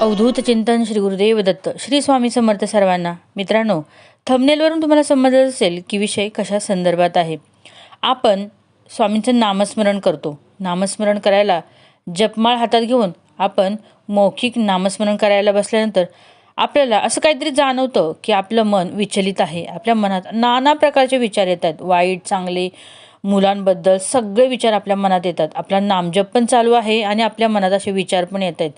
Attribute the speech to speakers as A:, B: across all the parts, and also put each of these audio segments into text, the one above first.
A: अवधूत चिंतन श्री गुरुदेव दत्त श्री स्वामी समर्थ सर्वांना. मित्रांनो थंबनेलवरून तुम्हाला समजत असेल की विषय कशा संदर्भात आहे. आपण स्वामींचं नामस्मरण करतो. नामस्मरण करायला जपमाळ हातात घेऊन आपण मौखिक नामस्मरण करायला बसल्यानंतर आपल्याला असं काहीतरी जाणवतं की आपलं मन विचलित आहे. आपल्या मनात नाना प्रकारचे विचार येत आहेत. वाईट चांगले मुलांबद्दल सगळे विचार आपल्या मनात येतात. आपला नामजप पण चालू आहे आणि आपल्या मनात असे विचार पण येत आहेत.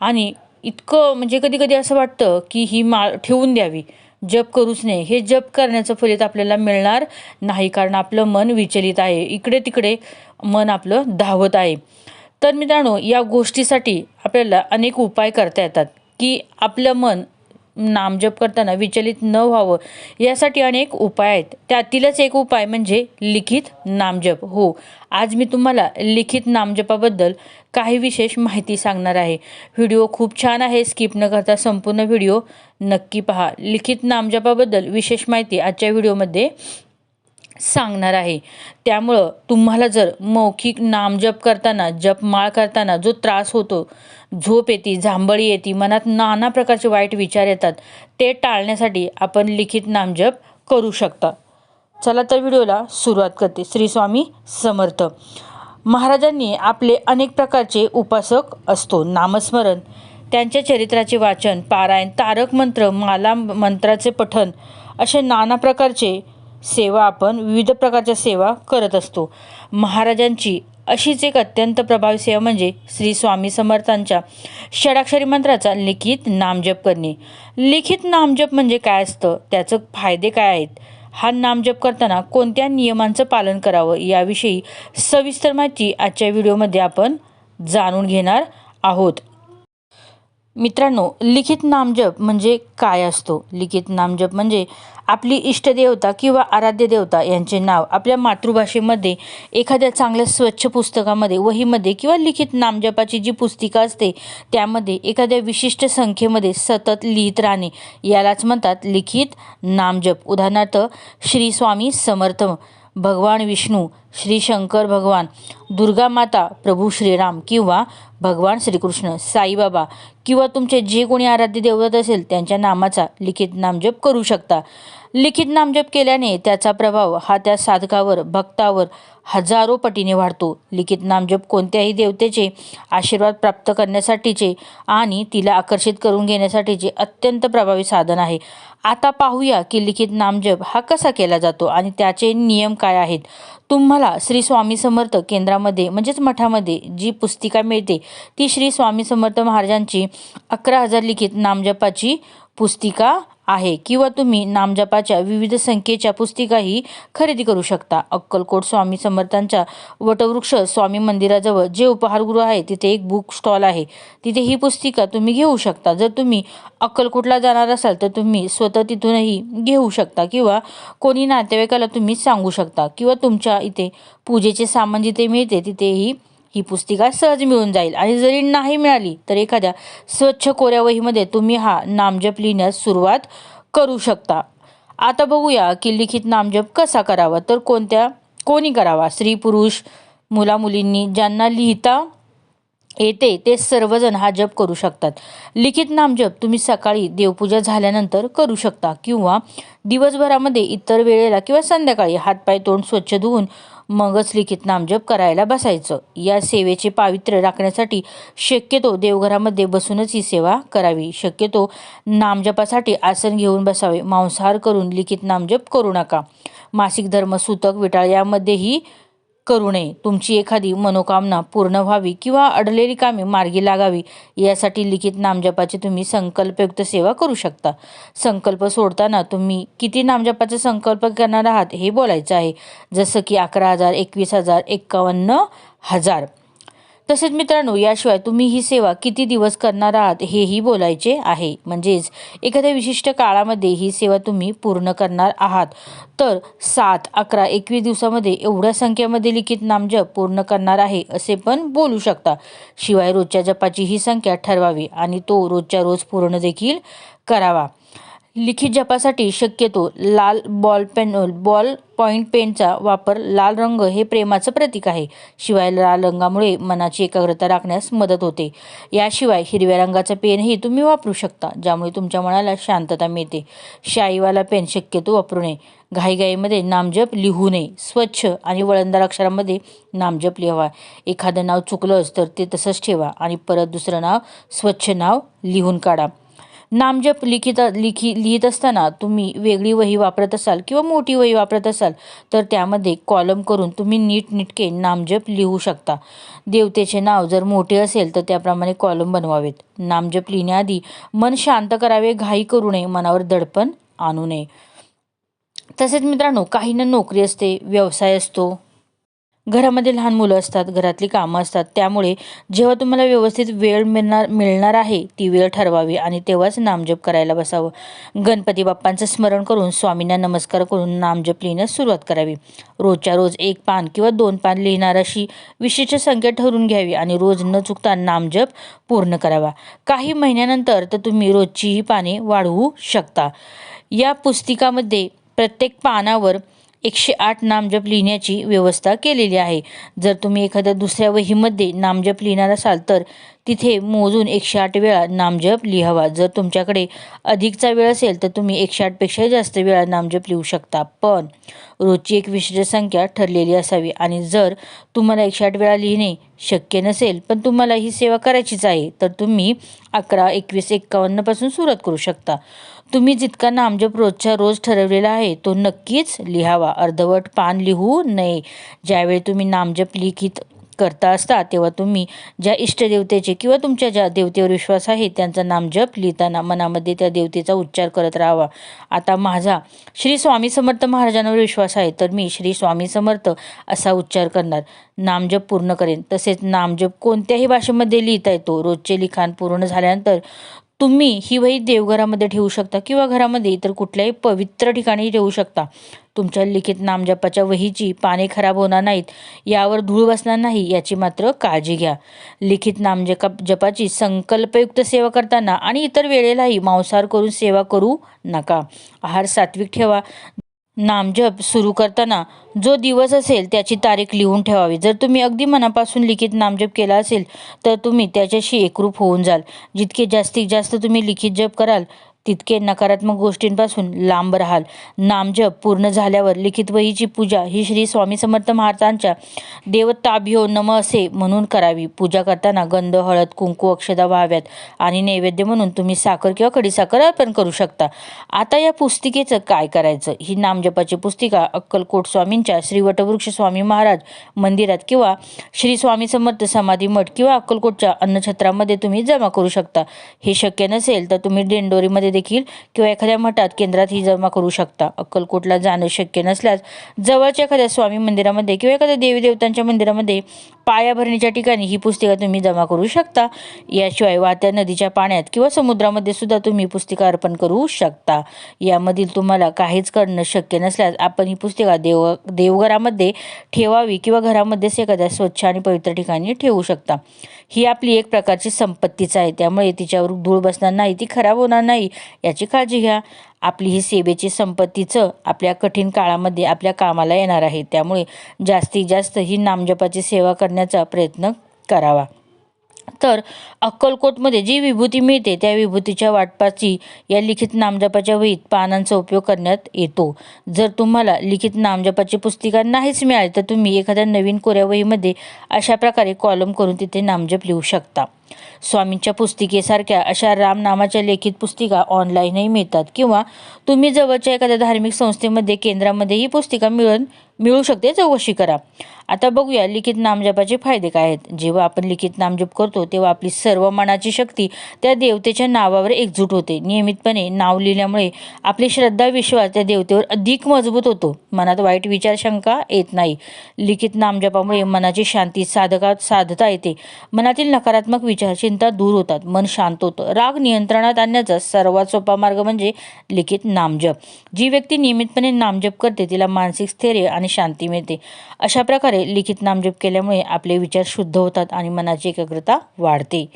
A: आणि इतकं म्हणजे कधी कधी असं वाटतं की ही माळ ठेवून द्यावी. जप करूच नाही हे जप करण्याचं फलित आपल्याला मिळणार नाही कारण आपलं मन विचलित आहे. इकडे तिकडे मन आपलं धावत आहे. तर मित्रांनो या गोष्टीसाठी आपल्याला अनेक उपाय करता येतात की आपलं मन नामजप करताना विचलित न व्हावं. यासाठी अनेक उपाय आहेत. त्यातीलच एक उपाय म्हणजे लिखित नामजप हो आज मी तुम्हाला लिखित नामजपाबद्दल काही विशेष माहिती सांगणार आहे. व्हिडिओ खूप छान आहे. स्किप न करता संपूर्ण व्हिडिओ नक्की पहा. लिखित नामजपाबद्दल विशेष माहिती आजच्या व्हिडिओमध्ये सांगणार आहे. त्यामुळं तुम्हाला जर मौखिक नामजप करताना जपमाळ करताना जो त्रास होतो झोप येते झांबळी येते मनात नाना प्रकारचे वाईट विचार येतात ते टाळण्यासाठी आपण लिखित नामजप करू शकता. चला तर व्हिडिओला सुरुवात करते. श्री स्वामी समर्थ. महाराजांनी आपले अनेक प्रकारचे उपासक असतो. नामस्मरण. त्यांच्या चरित्राचे वाचन पारायण तारक मंत्र माला मंत्राचे पठन असे नाना प्रकारचे सेवा आपण विविध प्रकारच्या सेवा करत असतो. महाराजांची अशीच एक अत्यंत प्रभावी सेवा म्हणजे श्री स्वामी समर्थांच्या षडाक्षरी मंत्राचा लिखित नामजप करणे. लिखित नामजप म्हणजे काय असतं? त्याचं फायदे काय आहेत? हा नामजप करताना कोणत्या नियमांचं पालन करावं याविषयी सविस्तर माहिती आजच्या व्हिडिओमध्ये आपण जाणून घेणार आहोत. मित्रांनो लिखित नामजप म्हणजे काय असतो? लिखित नामजप म्हणजे आपली इष्टदेवता किंवा आराध्य देवता यांचे नाव आपल्या मातृभाषेमध्ये एखाद्या चांगल्या स्वच्छ पुस्तकामध्ये वहीमध्ये किंवा लिखित नामजपाची जी पुस्तिका असते त्यामध्ये एखाद्या विशिष्ट संख्येमध्ये सतत लिहित राहणे यालाच म्हणतात लिखित नामजप. उदाहरणार्थ श्री स्वामी समर्थ भगवान विष्णू श्री शंकर भगवान दुर्गा माता प्रभू श्रीराम किंवा भगवान श्रीकृष्ण साईबाबा किंवा तुमचे जे कोणी आराध्य देवत असेल त्यांच्या नामाचा लिखित नामजप करू शकता. लिखित नामजप केल्याने त्याचा प्रभाव हा त्या साधकावर भक्तावर हजारो पटीने वाढतो. लिखित नामजप कोणत्याही देवतेचे आशीर्वाद प्राप्त करण्यासाठीचे आणि तिला आकर्षित करून घेण्यासाठीचे अत्यंत प्रभावी साधन आहे. आता पाहूया की लिखित नामजप हा कसा केला जातो आणि त्याचे नियम काय आहेत. तुम्हाला श्री स्वामी समर्थ केंद्रामध्ये म्हणजेच मठामध्ये जी पुस्तिका मिळते ती श्री स्वामी समर्थ महाराजांची अकरा हजार लिखित नामजपाची पुस्तिका आहे किंवा तुम्ही नामजपाच्या विविध संख्येच्या पुस्तिकाही खरेदी करू शकता. अक्कलकोट स्वामी समर्थांच्या वटवृक्ष स्वामी मंदिराजवळ जे उपहारगृह आहे तिथे एक बुक स्टॉल आहे. तिथे ही पुस्तिका तुम्ही घेऊ शकता. जर तुम्ही अक्कलकोटला जाणार असाल तर तुम्ही स्वतः तिथूनही घेऊ शकता किंवा कोणी नातेवाईकाला तुम्ही सांगू शकता किंवा तुमच्या इथे पूजेचे सामान जिथे मिळते तिथेही ही पुस्तिका सहज मिळून जाईल. आणि जरी नाही मिळाली तर एखाद्या स्वच्छ कोऱ्या वहीमध्ये तुम्ही हा नामजप लिहिण्यास सुरुवात करू शकता. आता बघूया की लिखित नामजप कसा करावा तर कोणत्या कोणी करावा? स्त्री पुरुष मुला मुलींनी ज्यांना लिहिता येते ते सर्वजण हा जप करू शकतात. लिखित नामजप तुम्ही सकाळी देवपूजा झाल्यानंतर करू शकता किंवा दिवसभरामध्ये इतर वेळेला किंवा संध्याकाळी हातपाय तोंड स्वच्छ धुवून मगच लिखित नामजप करायला बसायचं. या सेवेचे पावित्र्य राखण्यासाठी शक्यतो देवघरामध्ये बसूनच ही सेवा करावी. शक्यतो नामजपासाठी आसन घेऊन बसावे. मांसाहार करून लिखित नामजप करू नका. मासिक धर्म सूतक विटाळ यामध्येही करू नये. तुमची एखादी मनोकामना पूर्ण व्हावी किंवा अडलेली कामे मार्गी लागावी यासाठी लिखित नामजपाची तुम्ही संकल्पयुक्त सेवा करू शकता. संकल्प सोडताना तुम्ही किती नामजपाचा संकल्प करणार आहात हे बोलायचं आहे. जसं की अकरा हजार एकवीस हजार एक्कावन्न हजार. तसेच मित्रांनो याशिवाय तुम्ही ही सेवा किती दिवस करणार आहात हेही बोलायचे आहे. म्हणजेच एखाद्या विशिष्ट काळामध्ये ही सेवा तुम्ही पूर्ण करणार आहात. तर सात अकरा एकवीस दिवसामध्ये एवढ्या संख्येमध्ये लिखित नामजप पूर्ण करणार आहे असे पण बोलू शकता. शिवाय रोजच्या जपाची ही संख्या ठरवावी आणि तो रोजच्या रोज पूर्ण देखील करावा. लिखित जपासाठी शक्यतो लाल बॉल पेन बॉल पॉईंट पेनचा वापर लाल रंग हे प्रेमाचं प्रतीक आहे. शिवाय लाल रंगामुळे मनाची एकाग्रता राखण्यास मदत होते. याशिवाय हिरव्या रंगाचा पेनही तुम्ही वापरू शकता ज्यामुळे तुमच्या मनाला शांतता मिळते. शाईवाला पेन शक्यतो वापरू नये. घाईघाईमध्ये नामजप लिहू नये. स्वच्छ आणि वळणदार अक्षरामध्ये नामजप लिहावा. एखादं नाव चुकलंच तर ते तसंच ठेवा आणि परत दुसरं नाव स्वच्छ नाव लिहून काढा. नामजप लिखित लिखी लिहित असताना तुम्ही वेगळी वही वापरत असाल किंवा मोठी वही वापरत असाल तर त्यामध्ये कॉलम करून तुम्ही नीटनिटके नामजप लिहू शकता. देवतेचे नाव जर मोठे असेल तर त्याप्रमाणे कॉलम बनवावेत. नामजप लिहिण्याआधी मन शांत करावे घाई करू नये मनावर दडपण आणू नये. तसेच मित्रांनो काहींना नोकरी असते व्यवसाय असतो घरामध्ये लहान मुलं असतात घरातली कामं असतात त्यामुळे जेव्हा तुम्हाला व्यवस्थित वेळ मिळणार मिळणार आहे ती वेळ ठरवावी आणि तेव्हाच नामजप करायला बसावं. गणपती बाप्पांचं स्मरण करून स्वामींना नमस्कार करून नामजप लिहिण्यास सुरुवात करावी. रोजच्या रोज एक पान किंवा दोन पान लिहिणार अशी विशिष्ट संख्या ठरवून घ्यावी आणि रोज न चुकता नामजप पूर्ण करावा. काही महिन्यानंतर तर तुम्ही रोजचीही पाने वाढवू शकता. या पुस्तिकामध्ये प्रत्येक पानावर एकशे आठ नामजप लिहिण्याची व्यवस्था केलेली आहे. जर तुम्ही एखाद्या दुसऱ्या वहीमध्ये नामजप लिहिणार असाल तर तिथे मोजून एकशे आठ वेळा नामजप लिहावा. जर तुमच्याकडे अधिकचा वेळ असेल तर तुम्ही एकशे आठपेक्षा जास्त वेळा नामजप लिहू शकता. पण रोजची एक विशिष्ट संख्या ठरलेली असावी आणि जर तुम्हाला एकशे आठ वेळा लिहिणे शक्य नसेल पण तुम्हाला ही सेवा करायचीच आहे तर तुम्ही अकरा एकवीस एक्कावन्नपासून सुरुवात करू शकता. तुम्ही जितका नामजप रोजच्या रोज ठरवलेला आहे तो नक्कीच लिहावा. अर्धवट पान लिहू नये. ज्यावेळी तुम्ही नामजप लिखित करता असता तेव्हा तुम्ही ज्या इष्टदेवतेचे किंवा तुमच्या ज्या देवतेवर विश्वास आहे त्यांचा नामजप लिहिताना मनामध्ये त्या देवतेचा उच्चार करत राहावा. आता माझा श्री स्वामी समर्थ महाराजांवर विश्वास आहे तर मी श्री स्वामी समर्थ असा उच्चार करणार. नामजप पूर्ण करेन. तसेच नामजप कोणत्याही भाषेमध्ये लिहिता येतो. रोजचे लिखाण पूर्ण झाल्यानंतर तुम्ही ही वही देवघरामध्ये ठेवू शकता किंवा घरामध्ये इतर कुठल्याही पवित्र ठिकाणी ठेवू शकता. तुमच्या लिखित नामजपाच्या वहीची पाने खराब होणार नाहीत यावर धूळ बसणार नाही याची मात्र काळजी घ्या. लिखित नामजप जपाची संकल्पयुक्त सेवा करताना आणि इतर वेळेलाही मांसाहार करून सेवा करू नका. आहार सात्विक ठेवा. नामजप सुरू करताना जो दिवस असेल त्याची तारीख लिहून ठेवावी. जर तुम्ही अगदी मनापासून लिखित नामजप केला असेल तर तुम्ही त्याच्याशी एकरूप होऊन जाल. जितके जास्तीत जास्त तुम्ही लिखित जप कराल तितके नकारात्मक गोष्टींपासून लांब राहाल. नामजप पूर्ण झाल्यावर लिखित वहीची पूजा ही श्री स्वामी समर्थ महाराजांच्या देवताभ्यो नम असे म्हणून करावी. पूजा करताना गंध हळद कुंकू अक्षदा व्हाव्यात आणि नैवेद्य म्हणून तुम्ही साखर किंवा खडीसाखर अर्पण करू शकता. आता या पुस्तिकेचं काय करायचं? ही नामजपाची पुस्तिका अक्कलकोट स्वामींच्या श्री वटवृक्ष स्वामी महाराज मंदिरात किंवा श्री स्वामी समर्थ समाधी मठ किंवा अक्कलकोटच्या अन्नछत्रामध्ये तुम्ही जमा करू शकता. हे शक्य नसेल तर तुम्ही डेंडोरीमध्ये देखील किंवा एखाद्या मठात केंद्रात ही जमा करू शकता. अक्कलकोटला जाणं शक्य नसल्यास जवळच्या एखाद्या स्वामी मंदिरामध्ये किंवा एखाद्या देवी देवतांच्या मंदिरामध्ये पायाभरणीच्या ठिकाणी ही पुस्तिका तुम्ही जमा करू शकता. याशिवाय वाहत्या नदीच्या पाण्यात किंवा समुद्रामध्ये सुद्धा तुम्ही पुस्तिका अर्पण करू शकता. यामधील तुम्हाला काहीच करणं शक्य नसल्यास आपण ही पुस्तिका देव देवघरामध्ये ठेवावी किंवा घरामध्येच एखाद्या स्वच्छ आणि पवित्र ठिकाणी ठेवू शकता. ही आपली एक प्रकारची संपत्तीच आहे. त्यामुळे तिच्यावर धूळ बसणार नाही ती खराब होणार नाही याची काळजी घ्या. आपली ही सेवेची संपत्तीचं आपल्या कठीण काळामध्ये आपल्या कामाला येणार आहे. त्यामुळे जास्तीत जास्त ही नामजपाची सेवा करण्याचा प्रयत्न करावा. तर अक्कलकोटमध्ये जी विभूती मिळते त्या विभूतीच्या वाटपाची या लिखित नामजपाच्या वहीत पानांचा उपयोग करण्यात येतो. जर तुम्हाला लिखित नामजपाची पुस्तिका नाहीच मिळाली तर तुम्ही एखाद्या नवीन कोऱ्या वहीमध्ये अशा प्रकारे कॉलम करून तिथे नामजप लिहू शकता. स्वामींच्या पुस्तिकेसारख्या अशा रामनामाच्या लेखित पुस्तिका ऑनलाईनही मिळतात. किंवा तुम्ही जवळच्या एखाद्या धार्मिक संस्थेमध्ये केंद्रामध्ये ही पुस्तिका मिळून मिळू शकते चौकशी करा. आता बघूया लिखित नामजपाचे फायदे काय आहेत? जेव्हा आपण लिखित नामजप करतो तेव्हा आपली सर्व मनाची शक्ती त्या देवतेच्या नावावर एकजूट होते. नियमितपणे नाव लिहिल्यामुळे आपली श्रद्धा विश्वास त्या देवतेवर अधिक मजबूत होतो. मनात वाईट विचार शंका येत नाही. लिखित नामजपामुळे मनाची शांती साधका साधता येते. मनातील नकारात्मक विचार चिंता दूर होतात. मन शांत होतं. राग नियंत्रणात आणण्याचा सर्वात सोपा मार्ग म्हणजे लिखित नामजप. जी व्यक्ती नियमितपणे नामजप करते तिला मानसिक स्थैर्य आणि शांती मिळते. अशा प्रकारे लिखित नामजप केल्यामुळे आपले विचार शुद्ध होतात आणि मनाची एकाग्रता वाढते.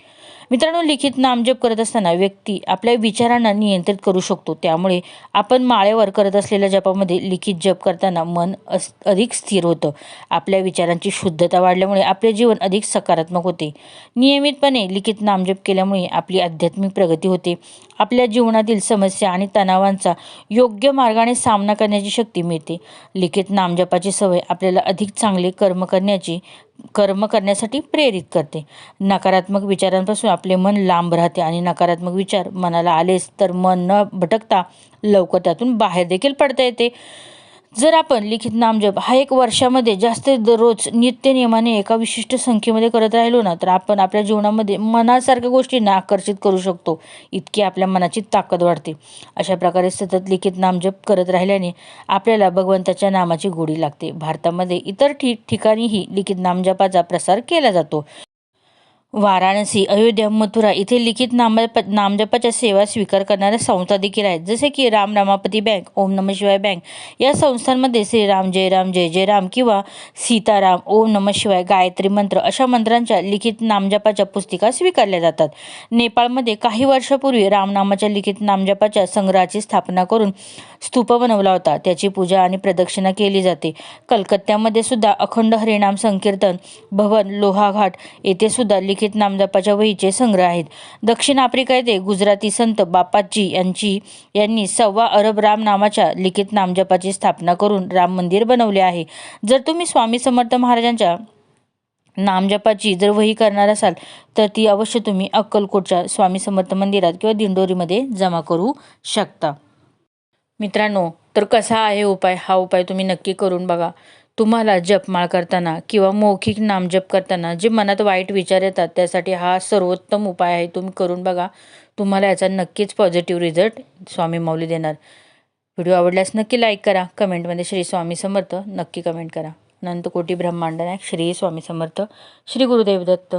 A: मित्रांनो लिखित नामजप करत असताना व्यक्ती आपल्या विचारांना नियंत्रित करू शकतो. त्यामुळे आपण माळेवर करत असलेल्या जपामध्ये लिखित जप करताना मन अस अधिक स्थिर होतं. आपल्या विचारांची शुद्धता वाढल्यामुळे आपले जीवन अधिक सकारात्मक होते. नियमितपणे लिखित नामजप केल्यामुळे आपली आध्यात्मिक प्रगती होते. आपल्या जीवनातील समस्या आणि तणावांचा योग्य मार्गाने सामना करण्याची शक्ती मिळते. लिखित नामजपाची सवय आपल्याला अधिक चांगले कर्म करण्याची कर्म करण्यासाठी प्रेरित करते. नकारात्मक विचारांपासून आपले मन लांब राहते आणि नकारात्मक विचार मनाला आलेच तर मन न भटकता लवकर त्यातून बाहेर देखील पडता येते. जर आपण लिखित नामजप हा एक वर्षामध्ये जास्त दररोज नित्य नियमाने एका विशिष्ट संख्येमध्ये करत राहिलो ना तर आपण आपल्या जीवनामध्ये मनासारख्या गोष्टींना आकर्षित करू शकतो. इतकी आपल्या मनाची ताकद वाढते. अशा प्रकारे सतत लिखित नामजप करत राहिल्याने आपल्याला भगवंताच्या नामाची गोडी लागते. भारतामध्ये इतर ठिक ठिकाणीही लिखित नामजपाचा प्रसार केला जातो. वाराणसी अयोध्या मथुरा इथे लिखित नाम नामजपाच्या सेवा स्वीकार करणाऱ्या संस्था देखील आहेत. जसे की राम रामापती बँक ओम नम शिवाय बँक. या संस्थांमध्ये श्रीराम जय राम जय जय राम किंवा सीताराम ओम नम शिवाय गायत्री मंत्र अशा मंत्रांच्या लिखित नामजपाच्या पुस्तिका स्वीकारल्या जातात. नेपाळमध्ये काही वर्षापूर्वी रामनामाच्या लिखित नामजपाच्या संग्रहाची स्थापना करून स्तूप बनवला होता. त्याची पूजा आणि प्रदक्षिणा केली जाते. कलकत्त्यामध्ये सुद्धा अखंड हरिनाम संकीर्तन भवन लोहाघाट येथे सुद्धा लिखित नामजपाच्या वहीचे संग्रह आहेत. दक्षिण आफ्रिका येथे गुजराती संत बापाजी यांची यांनी सव्वा अरब राम नामाच्या लिखित नामजपाची स्थापना करून राम मंदिर बनवले आहे. जर तुम्ही स्वामी समर्थ महाराजांच्या नामजपाची जर वही करणार असाल तर ती अवश्य तुम्ही अक्कलकोटच्या स्वामी समर्थ मंदिरात किंवा दिंडोरीमध्ये जमा करू शकता. मित्रांनो तर कसा आहे उपाय? हा उपाय तुम्ही नक्की करून बघा. तुम्हाला जपमाळ करताना किंवा मौखिक नामजप करताना जे मनात वाईट विचार येतात त्यासाठी हा सर्वोत्तम उपाय आहे. तुम्ही करून बघा. तुम्हाला याचा नक्कीच पॉझिटिव्ह रिझल्ट स्वामी माऊली देणार. व्हिडिओ आवडल्यास नक्की लाईक करा. कमेंटमध्ये श्री स्वामी समर्थ नक्की कमेंट करा. अनंत कोटी ब्रह्मांड नायक श्री स्वामी समर्थ. श्री गुरुदेव दत्त.